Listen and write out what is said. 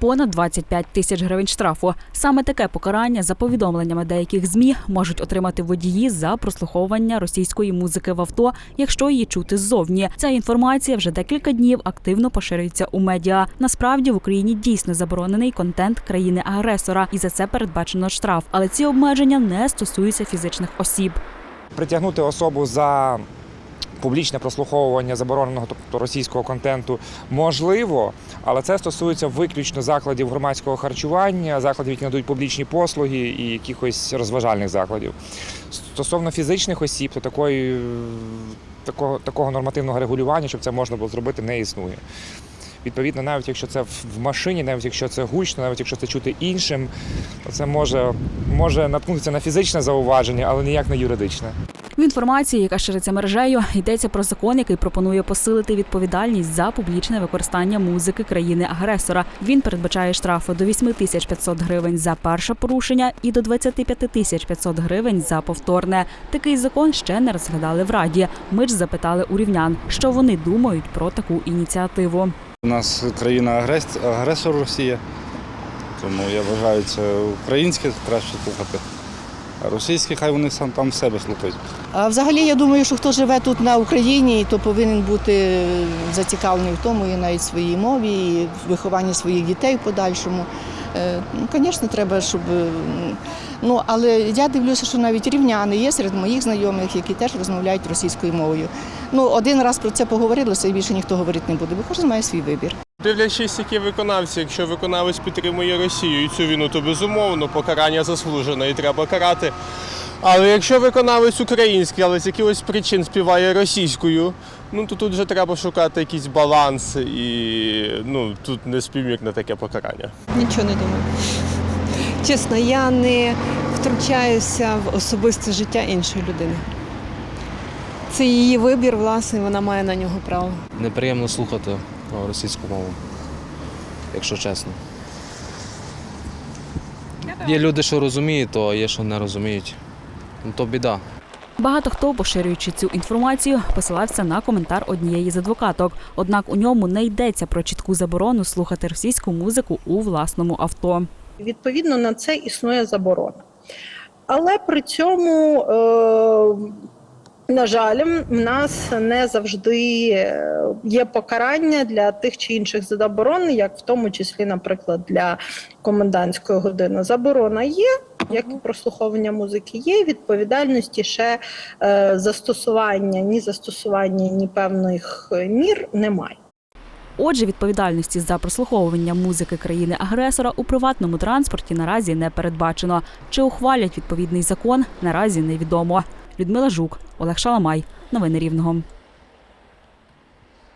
понад 25 тисяч гривень штрафу. Саме таке покарання за повідомленнями деяких змі можуть отримати водії за прослуховування російської музики в авто, якщо її чути ззовні. Ця інформація вже декілька днів активно поширюється у медіа. Насправді в Україні дійсно заборонений контент країни-агресора, і за це передбачено штраф. Але ці обмеження не стосуються фізичних осіб. притягнути особу за публічне прослуховування забороненого, тобто російського контенту, можливо, але це стосується виключно закладів громадського харчування, закладів, які надають публічні послуги і якихось розважальних закладів. Стосовно фізичних осіб, то такої, такого, такого нормативного регулювання, щоб це можна було зробити, не існує. Відповідно, навіть якщо це в машині, навіть якщо це гучно, навіть якщо це чути іншим, то це може, може наткнутися на фізичне зауваження, але ніяк не юридичне. В інформації, яка шириться мережею, йдеться про закон, який пропонує посилити відповідальність за публічне використання музики країни-агресора. Він передбачає штрафи до 8 тисяч 500 гривень за перше порушення і до 25 тисяч 500 гривень за повторне. Такий закон ще не розглядали в раді. Ми ж запитали у рівнян, що вони думають про таку ініціативу. У нас країна агрес- агресор Росія, тому я вважаю, це українське краще слухати. А російське хай вони сам там в себе слухають. А взагалі я думаю, що хто живе тут на Україні, то повинен бути зацікавлений в тому і навіть своїй мові, і в вихованні своїх дітей в подальшому. Е, Ну, звісно, треба, щоб. е, Ну, але я дивлюся, що навіть рівняни є серед моїх знайомих, які теж розмовляють російською мовою. Ну, один раз про це поговорилося, і більше ніхто говорити не буде, бо кожен має свій вибір. Дивлячись, які виконавці, якщо виконавець підтримує Росію і цю війну, то безумовно покарання заслужено і треба карати. Але якщо виконавець український, але з якихось причин співає російською, ну то тут вже треба шукати якийсь баланс і ну тут не співмірне таке покарання. Нічого не думаю. Чесно, я не втручаюся в особисте життя іншої людини. Це її вибір, власне, вона має на нього право. Неприємно слухати російську мову, якщо чесно. Є люди, що розуміють, то є, що не розуміють. Ну то біда. Багато хто, поширюючи цю інформацію, посилався на коментар однієї з адвокаток. Однак у ньому не йдеться про чітку заборону слухати російську музику у власному авто. Відповідно на це існує заборона. Але при цьому, е, на жаль, в нас не завжди е, є покарання для тих чи інших заборон, як в тому числі, наприклад, для комендантської години. Заборона є, як і прослуховування музики, є відповідальності ще е, застосування, ні застосування, ні певних мір немає. Отже, відповідальності за прослуховування музики країни-агресора у приватному транспорті наразі не передбачено. Чи ухвалять відповідний закон, наразі невідомо. Людмила Жук, Олег Шаламай. Новини Рівного.